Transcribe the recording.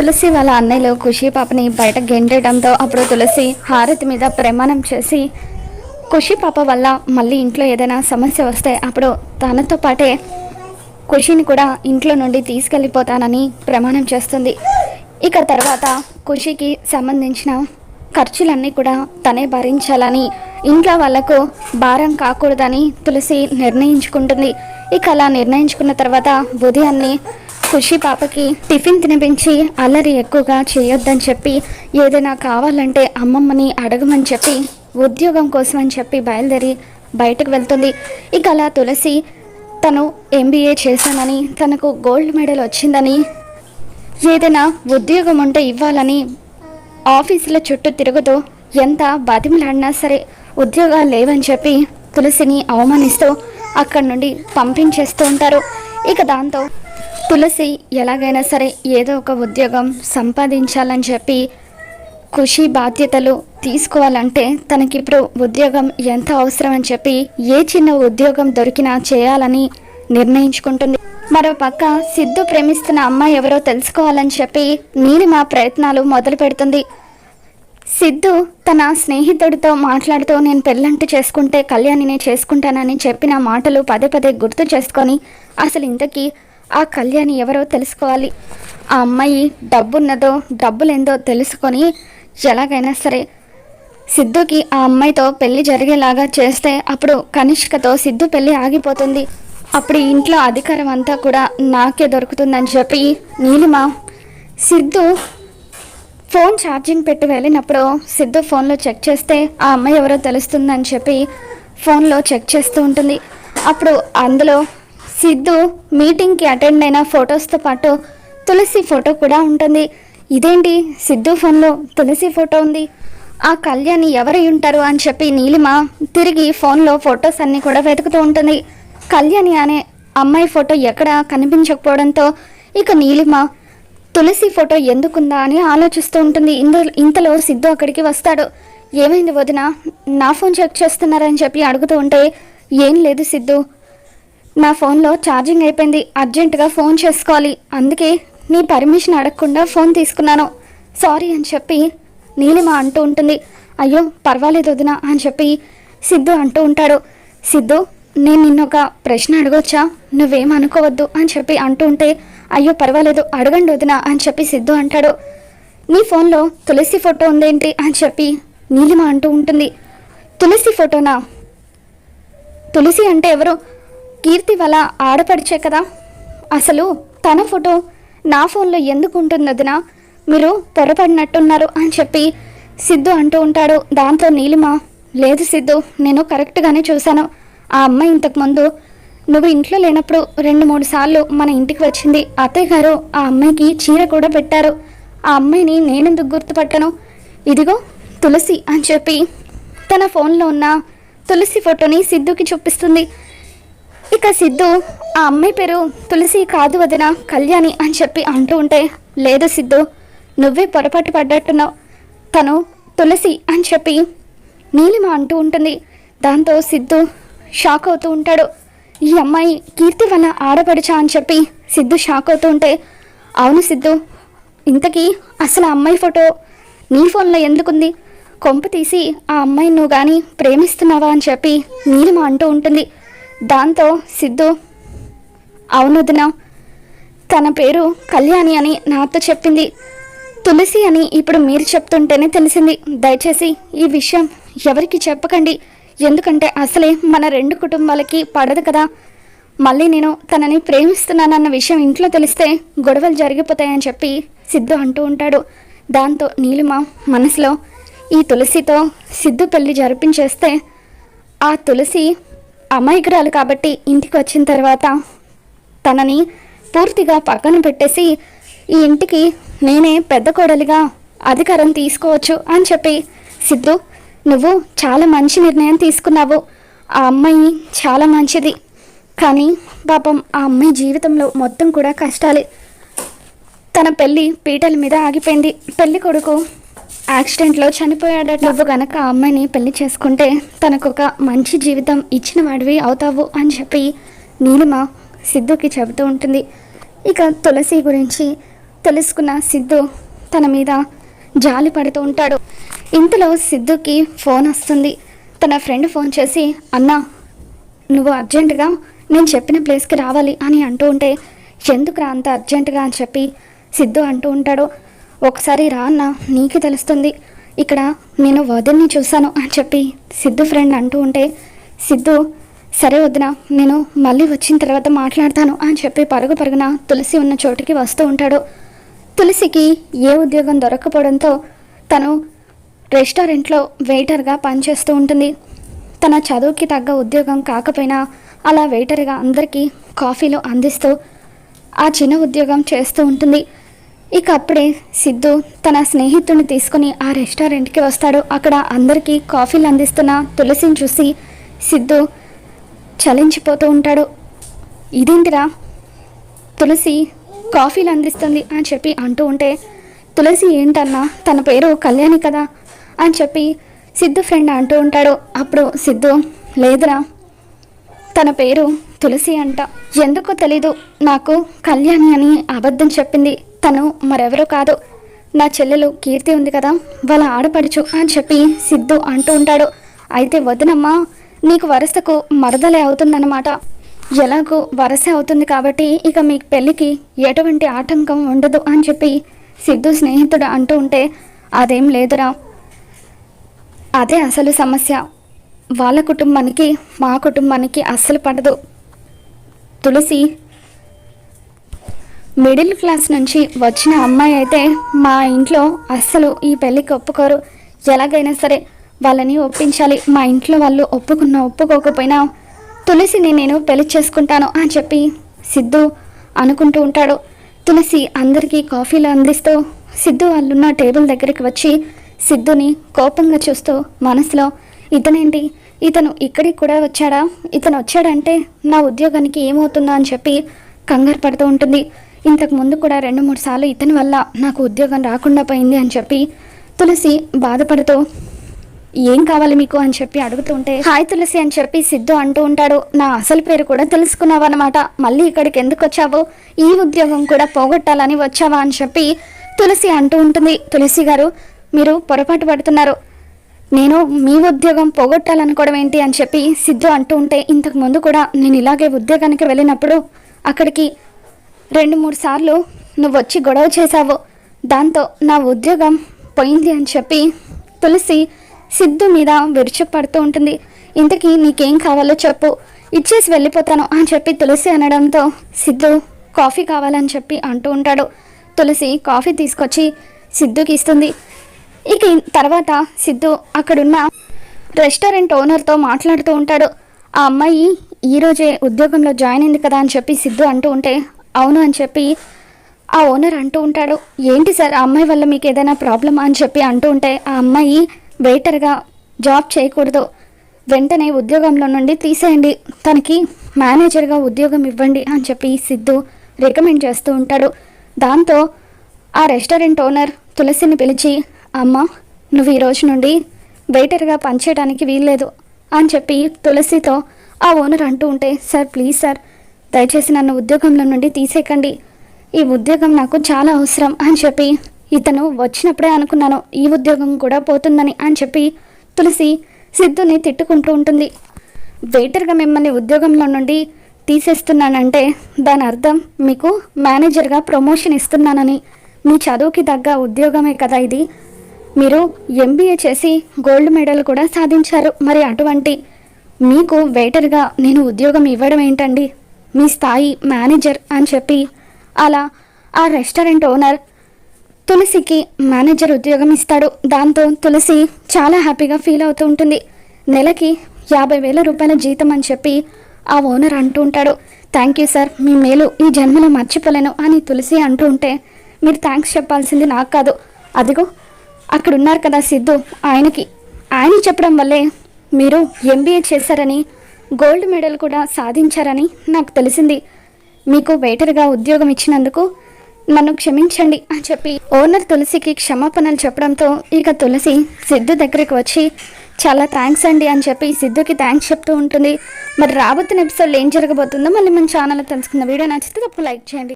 తులసి వాళ్ళ అన్నయ్యలు ఖుషి పాపని బయట గెంటేయడంతో అప్పుడు తులసి హారతి మీద ప్రమాణం చేసి ఖుషి పాప వల్ల మళ్ళీ ఇంట్లో ఏదైనా సమస్య వస్తే అప్పుడు తనతో పాటే ఖుషిని కూడా ఇంట్లో నుండి తీసుకెళ్ళిపోతానని ప్రమాణం చేస్తుంది. ఇక తర్వాత ఖుషికి సంబంధించిన ఖర్చులన్నీ కూడా తనే భరించాలని ఇంట్లో వాళ్ళకు భారం కాకూడదని తులసి నిర్ణయించుకుంటుంది. ఇక అలా నిర్ణయించుకున్న తర్వాత ఉదయాన్నే ఖుషి పాపకి టిఫిన్ తినిపించి అల్లరి ఎక్కువగా చేయొద్దని చెప్పి ఏదైనా కావాలంటే అమ్మమ్మని అడగమని చెప్పి ఉద్యోగం కోసం అని చెప్పి బయలుదేరి బయటకు వెళ్తుంది. ఇక అలా తులసి తను ఎంబీఏ చేశానని తనకు గోల్డ్ మెడల్ వచ్చిందని ఏదైనా ఉద్యోగం ఉంటే ఇవ్వాలని ఆఫీసుల చుట్టూ తిరుగుతూ ఎంత బతిమలాడినా సరే ఉద్యోగాలు లేవని చెప్పి తులసిని అవమానిస్తూ అక్కడి నుండి పంపించేస్తూ ఉంటారు. ఇక దాంతో తులసి ఎలాగైనా సరే ఏదో ఒక ఉద్యోగం సంపాదించాలని చెప్పి కృషి బాధ్యతలు తీసుకోవాలంటే తనకిప్పుడు ఉద్యోగం ఎంత అవసరం అని చెప్పి ఏ చిన్న ఉద్యోగం దొరికినా చేయాలని నిర్ణయించుకుంటుంది. మరో పక్క సిద్ధు ప్రేమిస్తున్న అమ్మాయి ఎవరో తెలుసుకోవాలని చెప్పి నీలిమ ప్రయత్నాలు మొదలు పెడుతుంది. సిద్ధు తన స్నేహితుడితో మాట్లాడుతూ నేను పెళ్ళంటూ చేసుకుంటే కళ్యాణినే చేసుకుంటానని చెప్పిన మాటలు పదే పదే గుర్తు చేసుకొని అసలు ఇంతకీ ఆ కళ్యాణి ఎవరో తెలుసుకోవాలి. ఆ అమ్మాయి డబ్బున్నదో డబ్బులేందో తెలుసుకొని ఎలాగైనా సరే సిద్ధుకి ఆ అమ్మాయితో పెళ్ళి జరిగేలాగా చేస్తే అప్పుడు కనిష్కతో సిద్ధు పెళ్ళి ఆగిపోతుంది. అప్పుడు ఇంట్లో అధికారం అంతా కూడా నాకే దొరుకుతుందని చెప్పి నీలిమ సిద్ధు ఫోన్ ఛార్జింగ్ పెట్టి వెళ్ళినప్పుడు సిద్ధు ఫోన్లో చెక్ చేస్తే ఆ అమ్మాయి ఎవరో తెలుస్తుందని చెప్పి ఫోన్లో చెక్ చేస్తూ ఉంటుంది. అప్పుడు అందులో సిద్ధు మీటింగ్కి అటెండ్ అయిన ఫొటోస్తో పాటు తులసి ఫోటో కూడా ఉంటుంది. ఇదేంటి? సిద్ధు ఫోన్లో తులసి ఫోటో ఉంది. ఆ కళ్యాణి ఎవరై ఉంటారు అని చెప్పి నీలిమ తిరిగి ఫోన్లో ఫొటోస్ అన్నీ కూడా వెతుకుతూ ఉంటుంది. కళ్యాణి అనే అమ్మాయి ఫోటో ఎక్కడ కనిపించకపోవడంతో ఇక నీలిమ తులసి ఫోటో ఎందుకుందా అని ఆలోచిస్తూ ఉంటుంది. ఇంత ఇంతలో సిద్ధు అక్కడికి వస్తాడు. ఏమైంది వదిన? నా ఫోన్ చెక్ చేస్తున్నారని చెప్పి అడుగుతూ ఉంటే ఏం లేదు సిద్ధు నా ఫోన్లో ఛార్జింగ్ అయిపోయింది. అర్జెంటుగా ఫోన్ చేసుకోవాలి. అందుకే నీ పర్మిషన్ అడగకుండా ఫోన్ తీసుకున్నాను. సారీ అని చెప్పి నీలిమ అంటూ ఉంటుంది. అయ్యో పర్వాలేదు వదిన అని చెప్పి సిద్ధు అంటూ ఉంటాడు. సిద్ధు నేను నిన్నొక ప్రశ్న అడగొచ్చా? నువ్వేం అనుకోవద్దు అని చెప్పి అంటూ ఉంటే అయ్యో పర్వాలేదు అడగండి వదిన అని చెప్పి సిద్ధు అంటాడు. నీ ఫోన్లో తులసి ఫోటో ఉందేంటి అని చెప్పి నీలిమ అంటూ ఉంటుంది. తులసి ఫోటోనా? తులసి అంటే ఎవరు? కీర్తి వాళ్ళ ఆడపడిచే కదా? అసలు తన ఫోటో నా ఫోన్లో ఎందుకు ఉంటుంది మీరు పొరపడినట్టున్నారు అని చెప్పి సిద్ధు అంటూ ఉంటాడు. దాంతో నీలిమ లేదు సిద్ధు నేను కరెక్ట్గానే చూశాను. ఆ అమ్మాయి ఇంతకుముందు నువ్వు ఇంట్లో లేనప్పుడు రెండు మూడు సార్లు మన ఇంటికి వచ్చింది. అత్తయ్య గారు ఆ అమ్మాయికి చీర కూడా పెట్టారు. ఆ అమ్మాయిని నేనెందుకు గుర్తుపట్టను? ఇదిగో తులసి అని చెప్పి తన ఫోన్లో ఉన్న తులసి ఫోటోని సిద్ధుకి చూపిస్తుంది. ఇక సిద్ధు ఆ అమ్మాయి పేరు తులసి కాదు వదిన కళ్యాణి అని చెప్పి అంటూ ఉంటే లేదు సిద్ధు నువ్వే పొరపాటు పడ్డట్టున్నావు. తను తులసి అని చెప్పి నీలిమ అంటూ ఉంటుంది. దాంతో సిద్ధు షాక్ అవుతూ ఉంటాడు. ఈ అమ్మాయి కీర్తి వల్ల ఆడపడుచా అని చెప్పి సిద్ధు షాక్ అవుతూ ఉంటే అవును సిద్ధు ఇంతకీ అసలు ఆ అమ్మాయి ఫోటో నీ ఫోన్లో ఎందుకుంది? కొంప తీసి ఆ అమ్మాయిని నువ్వు కానీ ప్రేమిస్తున్నావా అని చెప్పి నీలిమ అంటూ ఉంటుంది. దాంతో సిద్ధు అవునొదిన తన పేరు కళ్యాణి అని నాతో చెప్పింది. తులసి అని ఇప్పుడు మీరు చెప్తుంటేనే తెలిసింది. దయచేసి ఈ విషయం ఎవరికి చెప్పకండి. ఎందుకంటే అసలే మన రెండు కుటుంబాలకి పడదు కదా. మళ్ళీ నేను తనని ప్రేమిస్తున్నానన్న విషయం ఇంట్లో తెలిస్తే గొడవలు జరిగిపోతాయని చెప్పి సిద్ధు అంటూ ఉంటాడు. దాంతో నీలిమ మనసులో ఈ తులసితో సిద్ధు పెళ్ళి జరిపించేస్తే ఆ తులసి అమాయకురాలు కాబట్టి ఇంటికి వచ్చిన తర్వాత తనని పూర్తిగా పక్కన పెట్టేసి ఈ ఇంటికి నేనే పెద్ద కోడలిగా అధికారం తీసుకోవచ్చు అని చెప్పి సిద్ధు నువ్వు చాలా మంచి నిర్ణయం తీసుకున్నావు. ఆ అమ్మాయి చాలా మంచిది. కానీ పాపం ఆ అమ్మాయి జీవితంలో మొత్తం కూడా కష్టాలే. తన పెళ్ళి పీటల మీద ఆగిపోయింది. పెళ్ళి కొడుకు యాక్సిడెంట్లో చనిపోయాడట. నువ్వు గనక ఆ అమ్మాయిని పెళ్ళి చేసుకుంటే తనకు ఒక మంచి జీవితం ఇచ్చిన వాడివి అవుతావు అని చెప్పి నీలిమ సిద్ధుకి చెబుతూ ఉంటుంది. ఇక తులసి గురించి తెలుసుకున్న సిద్ధు తన మీద జాలి పడుతూ ఉంటాడు. ఇంతలో సిద్ధుకి ఫోన్ వస్తుంది. తన ఫ్రెండ్ ఫోన్ చేసి అన్నా నువ్వు అర్జెంటుగా నేను చెప్పిన ప్లేస్కి రావాలి అని అంటూ ఉంటే ఎందుకురా అంత అర్జెంటుగా? అని చెప్పి సిద్ధు అంటూ ఉంటాడు. ఒకసారి రా అన్న నీకు తెలుస్తుంది. ఇక్కడ నేను వదిన్ని చూశాను అని చెప్పి సిద్ధు ఫ్రెండ్ అంటూ ఉంటే సిద్ధు సరే వదిన నేను మళ్ళీ వచ్చిన తర్వాత మాట్లాడతాను అని చెప్పి పరుగు పరుగున తులసి ఉన్న చోటుకి వస్తూ ఉంటాడు. తులసికి ఏ ఉద్యోగం దొరకపోవడంతో తను రెస్టారెంట్లో వెయిటర్గా పనిచేస్తూ ఉంటుంది. తన చదువుకి తగ్గ ఉద్యోగం కాకపోయినా అలా వెయిటర్గా అందరికీ కాఫీలు అందిస్తూ ఆ చిన్న ఉద్యోగం చేస్తూ ఉంటుంది. ఇక అప్పుడే సిద్ధు తన స్నేహితుడిని తీసుకుని ఆ రెస్టారెంట్కి వస్తాడు. అక్కడ అందరికీ కాఫీలు అందిస్తున్న తులసిని చూసి సిద్ధు చలించిపోతూ ఉంటాడు. ఇదేంటిరా? తులసి కాఫీలు అందిస్తుంది అని చెప్పి అంటూ ఉంటే తులసి ఏంటన్నా? తన పేరు కళ్యాణి కదా అని చెప్పి సిద్ధు ఫ్రెండ్ అంటూ ఉంటాడు. అప్పుడు సిద్ధు లేదురా తన పేరు తులసి అంట. ఎందుకో తెలీదు నాకు కళ్యాణి అని అబద్ధం చెప్పింది. తను మరెవరో కాదు. నా చెల్లెలు కీర్తి ఉంది కదా వాళ్ళ ఆడపడుచు అని చెప్పి సిద్ధు అంటూ ఉంటాడు. అయితే వదినమ్మా నీకు వరసకు మరదలే అవుతుందన్నమాట. ఎలాగో వరసే అవుతుంది కాబట్టి ఇక మీ పెళ్ళికి ఎటువంటి ఆటంకం ఉండదు అని చెప్పి సిద్ధు స్నేహితుడు అంటూ ఉంటే అదేం లేదురా. అదే అసలు సమస్య. వాళ్ళ కుటుంబానికి మా కుటుంబానికి అస్సలు పడదు. తులసి మిడిల్ క్లాస్ నుంచి వచ్చిన అమ్మాయి అయితే మా ఇంట్లో అస్సలు ఈ పెళ్ళికి ఒప్పుకోరు. ఎలాగైనా సరే వాళ్ళని ఒప్పించాలి. మా ఇంట్లో వాళ్ళు ఒప్పుకున్నా ఒప్పుకోకపోయినా తులసిని నేను పెళ్ళి చేసుకుంటాను అని చెప్పి సిద్ధు అనుకుంటూ ఉంటాడు. తులసి అందరికీ కాఫీలు అందిస్తూ సిద్ధు వాళ్ళున్న టేబుల్ దగ్గరికి వచ్చి సిద్ధుని కోపంగా చూస్తూ మనసులో ఇతనేంటి? ఇతను ఇక్కడికి కూడా వచ్చాడా? ఇతను వచ్చాడంటే నా ఉద్యోగానికి ఏమవుతుందో? అని చెప్పి కంగారు పడుతూ ఉంటుంది. ఇంతకు ముందు కూడా రెండు మూడు సార్లు ఇతని వల్ల నాకు ఉద్యోగం రాకుండా పోయింది అని చెప్పి తులసి బాధపడుతూ ఏం కావాలి మీకు? అని చెప్పి అడుగుతుంటే హాయ్ తులసి అని చెప్పి సిద్ధు అంటూ ఉంటాడు. నా అసలు పేరు కూడా తెలుసుకున్నావన్నమాట. మళ్ళీ ఇక్కడికి ఎందుకు వచ్చావు? ఈ ఉద్యోగం కూడా పోగొట్టాలని వచ్చావా? అని చెప్పి తులసి అంటూ ఉంటుంది. తులసి గారు మీరు పొరపాటు పడుతున్నారు. నేను మీ ఉద్యోగం పోగొట్టాలనుకోవడం ఏంటి? అని చెప్పి సిద్ధు అంటూ ఉంటే ఇంతకు ముందు కూడా నేను ఇలాగే ఉద్యోగానికి వెళ్ళినప్పుడు అక్కడికి రెండు మూడు సార్లు నువ్వు వచ్చి గొడవ చేశావు. దాంతో నా ఉద్యోగం పోయింది అని చెప్పి తులసి సిద్ధు మీద విరుచుపడుతూ ఉంటుంది. ఇంతకీ నీకేం కావాలో చెప్పు. ఇచ్చేసి వెళ్ళిపోతాను అని చెప్పి తులసి అనడంతో సిద్ధు కాఫీ కావాలని చెప్పి అంటూ ఉంటాడు. తులసి కాఫీ తీసుకొచ్చి సిద్ధుకి ఇస్తుంది. ఇక తర్వాత సిద్ధు అక్కడున్న రెస్టారెంట్ ఓనర్తో మాట్లాడుతూ ఉంటాడు. ఆ అమ్మాయి ఈరోజే ఉద్యోగంలో జాయిన్ అయింది కదా అని చెప్పి సిద్ధు అంటూ ఉంటే అవును అని చెప్పి ఆ ఓనర్ అంటూ ఉంటాడు. ఏంటి సార్ ఆ అమ్మాయి వల్ల మీకు ఏదైనా ప్రాబ్లమ్ అని చెప్పి అంటూ ఉంటే ఆ అమ్మాయి వెయిటర్గా జాబ్ చేయకూడదు. వెంటనే ఉద్యోగంలో నుండి తీసేయండి. తనకి మేనేజర్గా ఉద్యోగం ఇవ్వండి అని చెప్పి సిద్ధు రికమెండ్ చేస్తూ ఉంటాడు. దాంతో ఆ రెస్టారెంట్ ఓనర్ తులసిని పిలిచి అమ్మ నువ్వు ఈ రోజు నుండి వెయిటర్గా పనిచేయడానికి వీల్లేదు అని చెప్పి తులసితో ఆ ఓనర్ అంటూ ఉంటే సార్ ప్లీజ్ సార్ దయచేసి నన్ను ఉద్యోగంలో నుండి తీసేయకండి ఈ ఉద్యోగం నాకు చాలా అవసరం అని చెప్పి ఇతను వచ్చినప్పుడే అనుకున్నాను ఈ ఉద్యోగం కూడా పోతుందని అని చెప్పి తులసి సిద్ధుని తిట్టుకుంటూ ఉంటుంది. వెయిటర్గా మిమ్మల్ని ఉద్యోగంలో నుండి తీసేస్తున్నానంటే దాని అర్థం మీకు మేనేజర్గా ప్రమోషన్ ఇస్తున్నానని. మీ చదువుకి తగ్గ ఉద్యోగమే కదా ఇది. మీరు ఎంబీఏ చేసి గోల్డ్ మెడల్ కూడా సాధించారు. మరి అటువంటి మీకు వెయిటర్గా నేను ఉద్యోగం ఇవ్వడం ఏంటండి? మీ స్థాయి మేనేజర్ అని చెప్పి అలా ఆ రెస్టారెంట్ ఓనర్ తులసికి మేనేజర్ ఉద్యోగం ఇస్తాడు. దాంతో తులసి చాలా హ్యాపీగా ఫీల్ అవుతూ ఉంటుంది. నెలకి యాభై వేల రూపాయల జీతం అని చెప్పి ఆ ఓనర్ అంటూ ఉంటాడు. థ్యాంక్ యూ సార్ మీ మేలు ఈ జన్మలో మర్చిపోలేను అని తులసి అంటూ ఉంటే మీరు థ్యాంక్స్ చెప్పాల్సింది నాకు కాదు. అదిగో అక్కడ ఉన్నారు కదా సిద్ధు ఆయనకి. ఆయన చెప్పడం వల్లే మీరు ఎంబీఏ చేశారని గోల్డ్ మెడల్ కూడా సాధించారని నాకు తెలిసింది. మీకు వెయిటర్గా ఉద్యోగం ఇచ్చినందుకు నన్ను క్షమించండి అని చెప్పి ఓనర్ తులసికి క్షమాపణలు చెప్పడంతో ఇక తులసి సిద్ధు దగ్గరికి వచ్చి చాలా థ్యాంక్స్ అండి అని చెప్పి సిద్ధుకి థ్యాంక్స్ చెప్తూ ఉంటుంది. మరి రాబోతున్న ఎపిసోడ్లో ఏం జరగబోతుందో మళ్ళీ మన ఛానల్లో తెలుసుకున్న వీడియో నచ్చితే తప్పు లైక్ చేయండి.